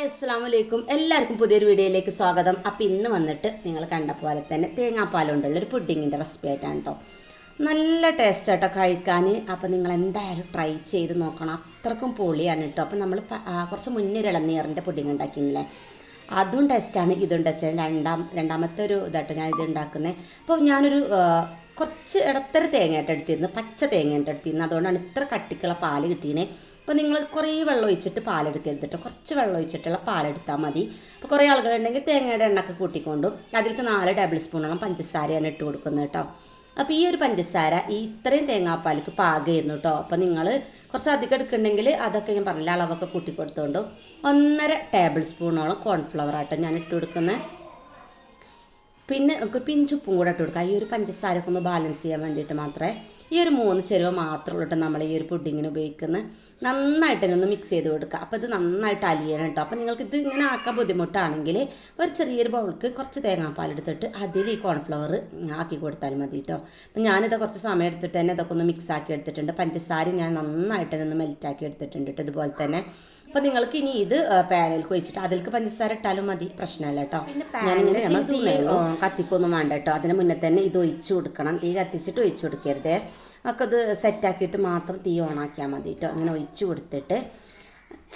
Hi അസ്സാം വലൈക്കും എല്ലാവർക്കും പുതിയൊരു വീഡിയോയിലേക്ക് സ്വാഗതം. അപ്പം ഇന്ന് വന്നിട്ട് നിങ്ങൾ കണ്ട പോലെ തന്നെ തേങ്ങാപ്പാൽ കൊണ്ടുള്ള ഒരു പുഡിങ്ങിന്റെ റെസിപ്പി ആയിട്ടാണ് കേട്ടോ നല്ല ടേസ്റ്റ് ആട്ടോ കഴിക്കാൻ അപ്പം നിങ്ങൾ എന്തായാലും ട്രൈ ചെയ്ത് നോക്കണം. അത്രക്കും പൊളിയാണ് കേട്ടോ അപ്പം നമ്മൾ കുറച്ച് മുന്നേ ഇളനീറിന്റെ പുഡിങ് ഉണ്ടാക്കിയില്ലേ അതും ടേസ്റ്റാണ് ഇതും ടേസ്റ്റാണ് രണ്ടാം രണ്ടാമത്തെ ഒരു ഇതാട്ടോ ഞാൻ ഇത് ഉണ്ടാക്കുന്നത് അപ്പോൾ ഞാനൊരു കുറച്ച് ഇടത്തര തേങ്ങയായിട്ട് എടുത്തിരുന്നു. പച്ച തേങ്ങയായിട്ട് എടുത്തിരുന്നു. അതുകൊണ്ടാണ് ഇത്ര കട്ടിക്കുള്ള പാൽ കിട്ടിയേ അപ്പോൾ നിങ്ങൾ കുറേ വെള്ളം ഒഴിച്ചിട്ട് പാലെടുക്കരുത് കേട്ടോ കുറച്ച് വെള്ളം ഒഴിച്ചിട്ടുള്ള പാലെടുത്താൽ മതി. അപ്പോൾ കുറേ ആളുകളുണ്ടെങ്കിൽ തേങ്ങയുടെ എണ്ണൊക്കെ കൂട്ടിക്കൊണ്ടും അതിലേക്ക് നാല് ടേബിൾ സ്പൂണോളം പഞ്ചസാരയാണ് ഇട്ട് കൊടുക്കുന്നത് കേട്ടോ അപ്പോൾ ഈ ഒരു പഞ്ചസാര ഈ ഇത്രയും തേങ്ങാപ്പാലിക്ക് പാകമായിരുന്നു കേട്ടോ അപ്പോൾ നിങ്ങൾ കുറച്ച് അധികം എടുക്കുന്നുണ്ടെങ്കിൽ അതൊക്കെ ഞാൻ പറഞ്ഞില്ല അളവൊക്കെ കൂട്ടി ഒന്നര ടേബിൾ സ്പൂണോളം കോൺഫ്ലവർ ആട്ടോ ഞാൻ ഇട്ട് കൊടുക്കുന്നത് പിന്നെ നമുക്ക് പിഞ്ചുപ്പും കൂടെ ഇട്ട് കൊടുക്കാം. ഈ ഒരു പഞ്ചസാരക്കൊന്ന് ബാലൻസ് ചെയ്യാൻ വേണ്ടിയിട്ട് മാത്രമേ ഈ ഒരു മൂന്ന് ചേരുവ മാത്രമേ ഉള്ളൂ നമ്മൾ ഈ ഒരു പുഡിങ്ങിന് ഉപയോഗിക്കുന്നത് നന്നായിട്ട് തന്നെ ഒന്ന് മിക്സ് ചെയ്ത് കൊടുക്കുക. അപ്പോൾ ഇത് നന്നായിട്ട് അലിയണം കേട്ടോ. അപ്പോൾ നിങ്ങൾക്ക് ഇത് ഇങ്ങനെ ആക്കാൻ ബുദ്ധിമുട്ടാണെങ്കിൽ ഒരു ചെറിയൊരു ബൗൾക്ക് കുറച്ച് തേങ്ങാപ്പാൽ എടുത്തിട്ട് അതിൽ ഈ കോൺഫ്ലവർ ആക്കി കൊടുത്താൽ മതി കേട്ടോ. അപ്പം ഞാനിത് കുറച്ച് സമയം എടുത്തിട്ട് തന്നെ ഇതൊക്കെ ഒന്ന് മിക്സ് ആക്കി എടുത്തിട്ടുണ്ട്. പഞ്ചസാര ഞാൻ നന്നായിട്ട് തന്നെ ഒന്ന് മെൽറ്റാക്കി എടുത്തിട്ടുണ്ട് കേട്ടോ ഇതുപോലെ തന്നെ. അപ്പോൾ നിങ്ങൾക്ക് ഇനി ഇത് പാനിലേക്ക് വെച്ചിട്ട് അതിലേക്ക് പഞ്ചസാര ഇട്ടാലും മതി. പ്രശ്നമല്ല കേട്ടോ ഞാനിങ്ങനെ നമ്മൾ തീ കത്തിക്കൊന്നും വേണ്ട കേട്ടോ അതിന് മുന്നേ തന്നെ ഇത് ഒഴിച്ച് കൊടുക്കണം. തീ കത്തിച്ചിട്ട് ഒഴിച്ച് കൊടുക്കരുതേ. നമുക്കത് സെറ്റാക്കിയിട്ട് മാത്രം തീ ഓണാക്കിയാൽ മതി കേട്ടോ അങ്ങനെ ഒഴിച്ച് കൊടുത്തിട്ട്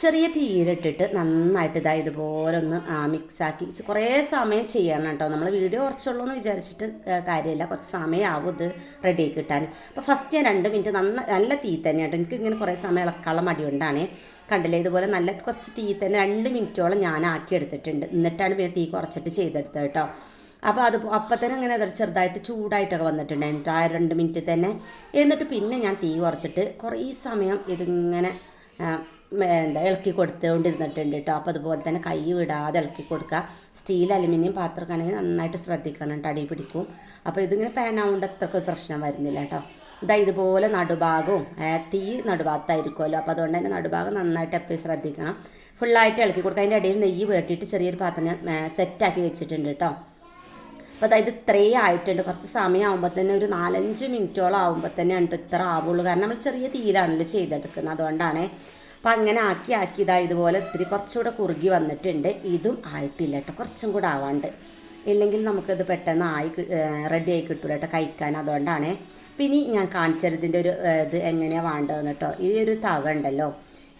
ചെറിയ തീയിലിട്ടിട്ട് നന്നായിട്ട് ഇതാ ഇതുപോലെ ഒന്ന് മിക്സാക്കി കുറേ സമയം ചെയ്യണം കേട്ടോ. നമ്മൾ വീഡിയോ കുറച്ചുള്ളൂ എന്ന് വിചാരിച്ചിട്ട് കാര്യമില്ല. കുറച്ച് സമയമാവും ഇത് റെഡി കിട്ടാൻ. അപ്പോൾ ഫസ്റ്റ് ഞാൻ രണ്ട് മിനിറ്റ് നന്ന നല്ല തീ തന്നെ കേട്ടോ. എനിക്ക് ഇങ്ങനെ കുറേ സമയം ഇളക്കാനുള്ള മടി കൊണ്ടാണ്. കണ്ടില്ലേ? ഇതുപോലെ നല്ല കുറച്ച് തീ തന്നെ രണ്ട് മിനിറ്റോളം ഞാൻ ആക്കി എടുത്തിട്ടുണ്ട്. എന്നിട്ടാണ് പിന്നെ തീ കുറച്ചിട്ട് ചെയ്തെടുത്തത് കേട്ടോ. അപ്പോൾ അത് അപ്പം തന്നെ അങ്ങനെ അതൊരു ചെറുതായിട്ട് ചൂടായിട്ടൊക്കെ വന്നിട്ടുണ്ട്. എന്നിട്ട് ആ രണ്ട് മിനിറ്റ് തന്നെ. എന്നിട്ട് പിന്നെ ഞാൻ തീ കുറച്ചിട്ട് കുറേ സമയം ഇതിങ്ങനെ എന്താ ഇളക്കി കൊടുത്തുകൊണ്ടിരുന്നിട്ടുണ്ട് കേട്ടോ അപ്പോൾ അതുപോലെ തന്നെ കൈ വിടാതെ ഇളക്കി കൊടുക്കുക സ്റ്റീൽ അലുമിനിയം പാത്രമൊക്കെ നന്നായിട്ട് ശ്രദ്ധിക്കണം കേട്ടോ അടി പിടിക്കും. അപ്പോൾ ഇതിങ്ങനെ പാനാവുകൊണ്ട് അത്രയ്ക്ക് ഒരു പ്രശ്നം വരുന്നില്ല കേട്ടോ ഇതാ ഇതുപോലെ നടുഭാഗവും തീ നടുഭാഗത്തായിരിക്കുമല്ലോ അപ്പോൾ അതുകൊണ്ട് തന്നെ നടുഭാഗം നന്നായിട്ട് എപ്പോഴും ശ്രദ്ധിക്കണം. ഫുള്ളായിട്ട് ഇളക്കി കൊടുക്കുക അതിന്റെ ഇടയിൽ നെയ്യ് പുരട്ടിയിട്ട് ചെറിയൊരു പാത്രം ഞാൻ സെറ്റാക്കി വെച്ചിട്ടുണ്ട് കേട്ടോ അപ്പോൾ അതായത് ഇത്രയും ആയിട്ടുണ്ട്. കുറച്ച് സമയം ആകുമ്പോൾ തന്നെ ഒരു നാലഞ്ച് മിനിറ്റോളം ആകുമ്പോൾ തന്നെ ഉണ്ട് ഇത്ര ആവുള്ളൂ. കാരണം നമ്മൾ ചെറിയ തീയിലാണല്ലോ ചെയ്തെടുക്കുന്നത്. അതുകൊണ്ടാണ് അപ്പം അങ്ങനെ ആക്കി ആക്കി ഇതാ ഇതുപോലെ ഇത്തിരി കുറച്ചുകൂടെ കുറുകി വന്നിട്ടുണ്ട്. ഇതും ആയിട്ടില്ല കേട്ടോ. കുറച്ചും കൂടെ ആവാണ്ട്. ഇല്ലെങ്കിൽ നമുക്കിത് പെട്ടെന്ന് ആയി റെഡി ആയി കിട്ടൂല കേട്ടോ കഴിക്കാൻ. അതുകൊണ്ടാണ്. പിന്നെ ഞാൻ കാണിച്ചതിന്റെ ഒരു ഇത് എങ്ങനെയാണ് വേണ്ടതെന്ന് കേട്ടോ. ഈ ഒരു തവ ഉണ്ടല്ലോ.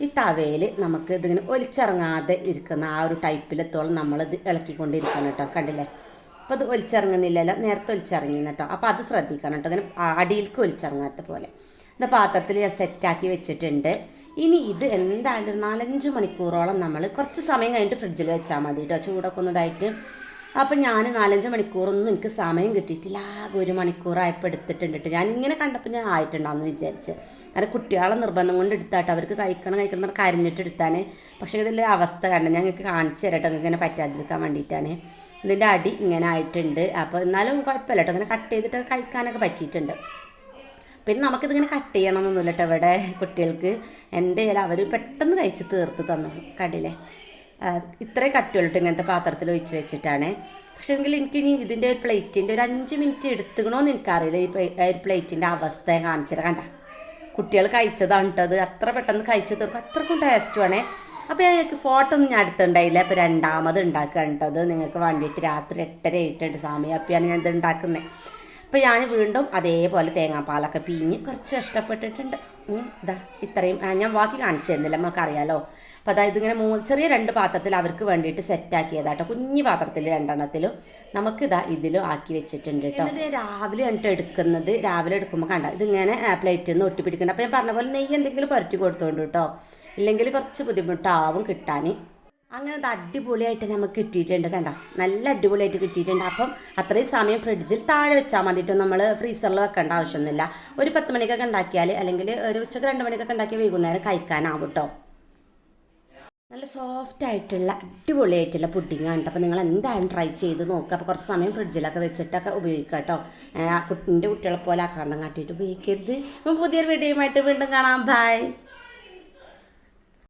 ഈ തവയിൽ നമുക്ക് ഇതിങ്ങനെ ഒലിച്ചിറങ്ങാതെ ഇരിക്കുന്ന ആ ഒരു ടൈപ്പിലെത്തോളം നമ്മളിത് ഇളക്കിക്കൊണ്ടിരിക്കണം കേട്ടോ. കണ്ടില്ലേ? അപ്പോൾ അത് ഒലിച്ചിറങ്ങുന്നില്ലല്ലോ. നേരത്തെ ഒലിച്ചിറങ്ങിയെന്ന് കേട്ടോ. അപ്പോൾ അത് ശ്രദ്ധിക്കണം കേട്ടോ. അങ്ങനെ അടിയിലേക്ക് ഒലിച്ചിറങ്ങാത്ത പോലെ. ഇത് പാത്രത്തിൽ ഞാൻ സെറ്റാക്കി വെച്ചിട്ടുണ്ട്. ഇനി ഇത് എന്തായാലും ഒരു നാലഞ്ച് മണിക്കൂറോളം നമ്മൾ കുറച്ച് സമയം കഴിഞ്ഞിട്ട് ഫ്രിഡ്ജിൽ വെച്ചാൽ മതി കേട്ടോ ചൂടൊക്കെ ഒന്നതായിട്ട്. അപ്പം ഞാൻ നാലഞ്ച് മണിക്കൂറൊന്നും എനിക്ക് സമയം കിട്ടിയിട്ടില്ല. ആകെ ഒരു മണിക്കൂറായപ്പോൾ എടുത്തിട്ടുണ്ട് കേട്ടോ ഞാൻ ഇങ്ങനെ കണ്ടപ്പോൾ ഞാൻ ആയിട്ടുണ്ടാവുമെന്ന് വിചാരിച്ച്. കാരണം കുട്ടികളെ നിർബന്ധം കൊണ്ട് എടുത്താട്ടോ. അവർക്ക് കഴിക്കണം കഴിക്കണം എന്ന് കരഞ്ഞിട്ട് എടുത്താണ് പക്ഷേ ഇതിന്റെ അവസ്ഥ കണ്ട ഞങ്ങൾക്ക് കാണിച്ചു തരട്ടോ. ഇങ്ങനെ പറ്റാതിരിക്കാൻ വേണ്ടിയിട്ടാണ്. ഇതിന്റെ അടി ഇങ്ങനെ ആയിട്ടുണ്ട്. അപ്പോൾ എന്നാലും കുഴപ്പമില്ല കേട്ടോ ഇങ്ങനെ കട്ട് ചെയ്തിട്ട് കഴിക്കാനൊക്കെ പറ്റിയിട്ടുണ്ട്. പിന്നെ നമുക്കിതിങ്ങനെ കട്ട് ചെയ്യണമെന്നൊന്നുമില്ല കേട്ടോ ഇവിടെ കുട്ടികൾക്ക്. എന്തായാലും അവർ പെട്ടെന്ന് കഴിച്ച് തീർത്ത് തന്നു കടിലെ ഇത്രേ ഇത്രയും കട്ടിയുള്ളിട്ട് ഇങ്ങനത്തെ പാത്രത്തിൽ ഒഴിച്ച് വെച്ചിട്ടാണ്. പക്ഷേ എങ്കിൽ എനിക്ക് ഇനി ഇതിന്റെ പ്ലേറ്റിന്റെ ഒരു അഞ്ച് മിനിറ്റ് എടുത്തുകണോന്ന് എനിക്കറിയില്ല. ഈ പ്ലേറ്റിന്റെ അവസ്ഥ കാണിച്ചത് കണ്ട? കുട്ടികൾ കഴിച്ചതാണ് കേട്ടത് അത്ര പെട്ടെന്ന് കഴിച്ചു തീർക്കും. അത്രക്കും ടേസ്റ്റുമാണേ അപ്പോൾ എനിക്ക് ഫോട്ടോ ഒന്നും ഞാൻ എടുത്തിട്ടുണ്ടായില്ല. അപ്പോൾ രണ്ടാമത് ഉണ്ടാക്കുകയാണ് കേട്ടത് നിങ്ങൾക്ക് വേണ്ടിയിട്ട് രാത്രി എട്ടര ആയിട്ടുണ്ട് സമയം അപ്പോഴാണ് ഞാൻ ഇത് ഉണ്ടാക്കുന്നത്. അപ്പോൾ ഞാൻ വീണ്ടും അതേപോലെ തേങ്ങാപ്പാലൊക്കെ പിഞ്ഞ് കുറച്ച് കഷ്ടപ്പെട്ടിട്ടുണ്ട്. ഉം, ഇതാ ഇത്രയും ഞാൻ ബാക്കി കാണിച്ചു തരുന്നില്ല നമുക്കറിയാലോ. അപ്പോൾ അതായത് ഇങ്ങനെ മൂന്ന് ചെറിയ രണ്ട് പാത്രത്തിൽ അവർക്ക് വേണ്ടിയിട്ട് സെറ്റാക്കിയതാട്ടോ കുഞ്ഞു പാത്രത്തിൽ രണ്ടെണ്ണത്തിലും നമുക്കിതാ ഇതിലും ആക്കി വെച്ചിട്ടുണ്ട് കേട്ടോ എന്നിട്ട് രാവിലെ കണ്ടിട്ട് എടുക്കുന്നത് രാവിലെ എടുക്കുമ്പോൾ കണ്ട ഇതിങ്ങനെ പ്ലേറ്റിൽ നിന്ന് ഒട്ടിപ്പിടിക്കുന്നുണ്ട്. അപ്പോൾ ഞാൻ പറഞ്ഞ പോലെ നെയ്യ് എന്തെങ്കിലും പുരട്ടി കൊടുത്തോണ്ട് കേട്ടോ ഇല്ലെങ്കിൽ കുറച്ച് ബുദ്ധിമുട്ടാവും കിട്ടാൻ അങ്ങനെ അത് അടിപൊളിയായിട്ട് നമുക്ക് കിട്ടിയിട്ടുണ്ട് കണ്ട? നല്ല അടിപൊളിയായിട്ട് കിട്ടിയിട്ടുണ്ട്. അപ്പം അത്രയും സമയം ഫ്രിഡ്ജിൽ താഴെ വെച്ചാൽ മതിയിട്ട് നമ്മൾ ഫ്രീസറിൽ വെക്കേണ്ട ആവശ്യമൊന്നുമില്ല. ഒരു പത്ത് മണിക്കൊക്കെ ഉണ്ടാക്കിയാൽ അല്ലെങ്കിൽ ഒരു ഉച്ചയ്ക്ക് രണ്ട് മണിക്കൊക്കെ ഉണ്ടാക്കി വൈകുന്നേരം കഴിക്കാനാവും കേട്ടോ നല്ല സോഫ്റ്റ് ആയിട്ടുള്ള അടിപൊളിയായിട്ടുള്ള പുഡിംഗ് ആണ് അപ്പോൾ നിങ്ങൾ എന്തായാലും ട്രൈ ചെയ്ത് നോക്കുക അപ്പോൾ കുറച്ച് സമയം ഫ്രിഡ്ജിലൊക്കെ വെച്ചിട്ടൊക്കെ ഉപയോഗിക്കുക കേട്ടോ കുട്ടിന്റെ കുട്ടികളെ പോലെ ആക്രാന്തം കാട്ടിയിട്ട് ഉപയോഗിക്കരുത്. അപ്പോൾ പുതിയൊരു വീഡിയോയുമായിട്ട് വീണ്ടും കാണാം. ബൈ